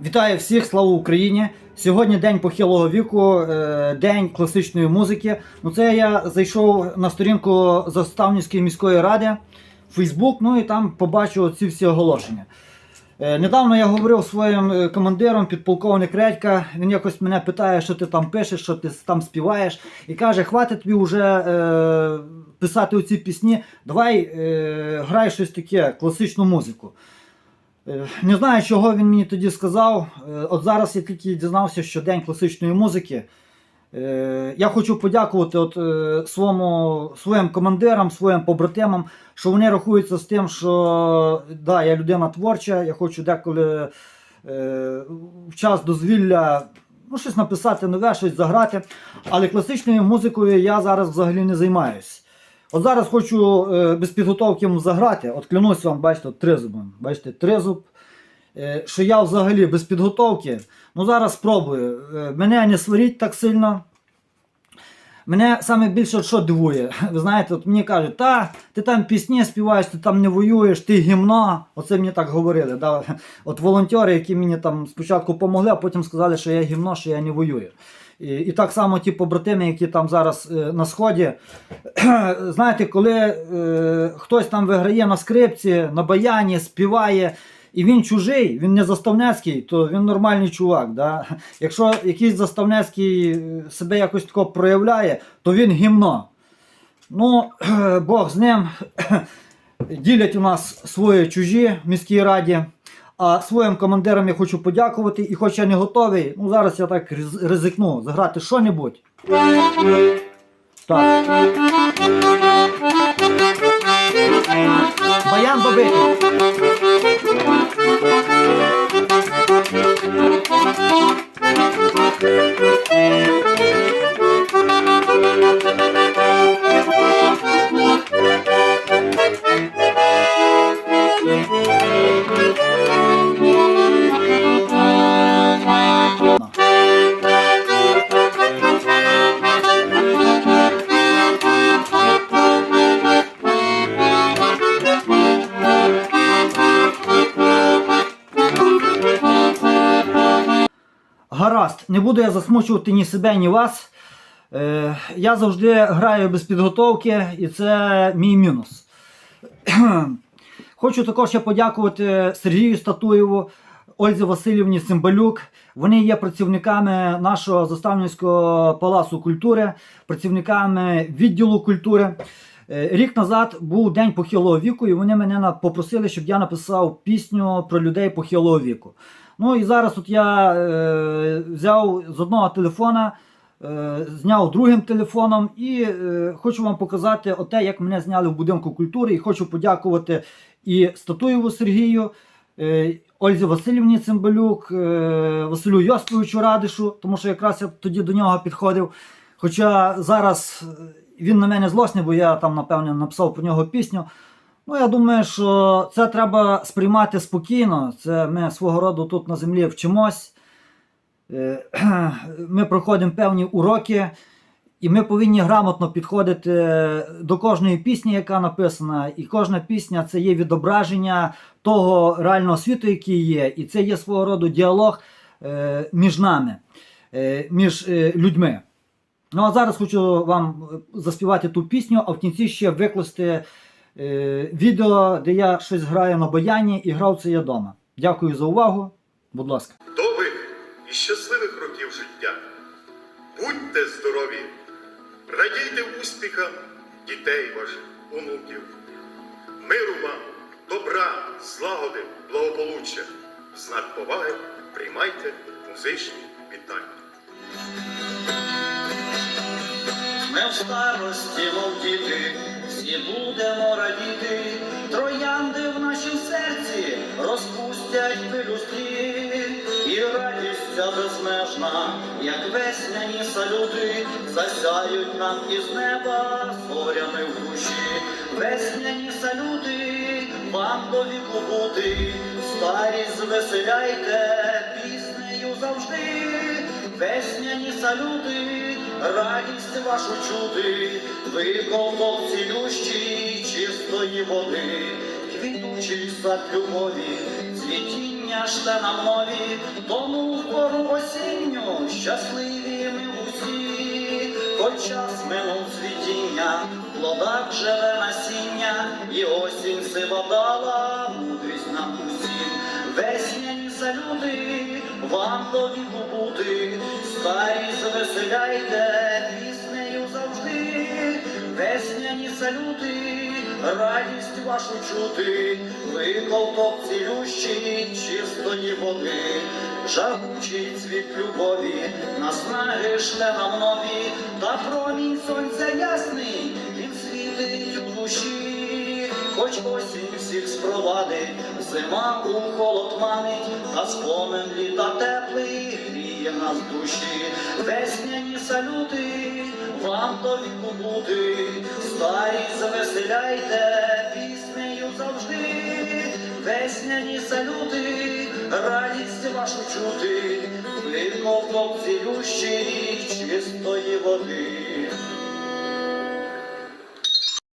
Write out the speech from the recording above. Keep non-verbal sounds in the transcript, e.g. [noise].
Вітаю всіх, слава Україні! Сьогодні день похилого віку, е, день класичної музики. Ну це я зайшов на сторінку Заставнівської міської ради в Фейсбук, ну і там побачив ці всі оголошення. Е, Недавно я говорив своїм е, командиром, підполковник Редька. Він якось мене питає, що ти там пишеш, що ти там співаєш, і каже: хватить тобі вже писати оці пісні, давай грай щось таке, класичну музику. Е, Не знаю, чого він мені тоді сказав. Е, От зараз я тільки дізнався, що День класичної музики. Е, Я хочу подякувати от, своєму, своїм командирам, своїм побратимам, що вони рахуються з тим, що да, я людина творча, я хочу деколи в час дозвілля ну, щось написати нове, щось заграти. Але класичною музикою я зараз взагалі не займаюся. От зараз хочу е, без підготовки заграти. От клянусь вам, бачите, от тризубом. Бачите, тризуб. Е, що я взагалі без підготовки. Ну зараз спробую. Е, мене не сваріть так сильно. Мене саме більше що дивує. Ви знаєте, от мені кажуть, та ти там пісні співаєш, ти там не воюєш, ти гімно. Оце мені так говорили. Да? От волонтери, які мені там спочатку допомогли, а потім сказали, що я гімно, що я не воюю. І, і так само ті побратими, які там зараз е, на сході. [clears throat] Знаєте, коли е, хтось там виграє на скрипці, на баяні, співає. І він чужий, він не заставнецький, то він нормальний чувак. Да? Якщо якийсь заставнецький е, себе якось тако проявляє, то він гімно. Ну, [clears throat] Бог з ним. [clears throat] Ділять у нас свої чужі в міській раді. А своїм командирам я хочу подякувати. І хоч я не готовий, ну зараз я так ризикну заграти що-небудь. Так. Баян добитий. Гаразд, не буду я засмучувати ні себе, ні вас. Е, я завжди граю без підготовки, і це мій мінус. [clears throat] Хочу також ще подякувати Сергію Статуєву, Ользі Васильівні Цимбалюк. Вони є працівниками нашого Заставницького палацу культури, працівниками відділу культури. Е, Рік назад був день похилого віку, і вони мене попросили, щоб я написав пісню про людей похилого віку. Ну і зараз от я е, взяв з одного телефона, е, зняв другим телефоном і е, хочу вам показати оте, як мене зняли в будинку культури. І хочу подякувати і Статуєву Сергію, е, Ользі Васильівні Цимбалюк, е, Василю Йосповичу Радишу, тому що якраз я тоді до нього підходив. Хоча зараз е, він на мене злосний, бо я там, напевне, написав про нього пісню. Ну, я думаю, що це треба сприймати спокійно. Це ми свого роду тут на землі вчимось. Е, [clears throat] Ми проходимо певні уроки, і ми повинні грамотно підходити до кожної пісні, яка написана. І кожна пісня це є відображення того реального світу, який є. І це є свого роду діалог е, між нами, е, між людьми. Ну а зараз хочу вам заспівати ту пісню, а в кінці ще викласти е, відео, де я щось граю на баяні і грав це я вдома. Дякую за увагу. Будь ласка. Довгих і щасливих років життя. Будьте здорові, радійте успіхам дітей ваших, онуків. Миру вам, добра, злагоди, благополуччя. В знак поваги приймайте музичні вітання. Ми в старості, мов діти, всі будемо радіти, троянди в нашім серці розпустять пелюстрі, і радість ця безмежна, як весняні салюти, засяють нам із неба зорями в душі, весняні салюти, вам до віку бути, старість звеселяйте. Весняні салюти, радість вашу чути, ви ковток цілющий чистої води, квітучий сад любові, цвітіння шле нам нові, тому в пору осінню щасливі ми усі, хоч час минув цвітіння, в плодах живе насіння, і осінь сива дала вам до віку бути, старі звеселяйте, піснею завжди, весняні салюти, радість вашу чути, ви ковток цілющий чистої води, жагучий цвіт любові, наснаги шле нам нові, та промінь сонця ясний, він світить у душі, хоч осінь всіх спровадить, зима у холод манить, та спомин літа теплий гріє нас душі, весняні салюти, вам до віку бути, старі завеселяйте, піснею завжди, весняні салюти, радість вашу чути, ви ковток цілющий чистої води.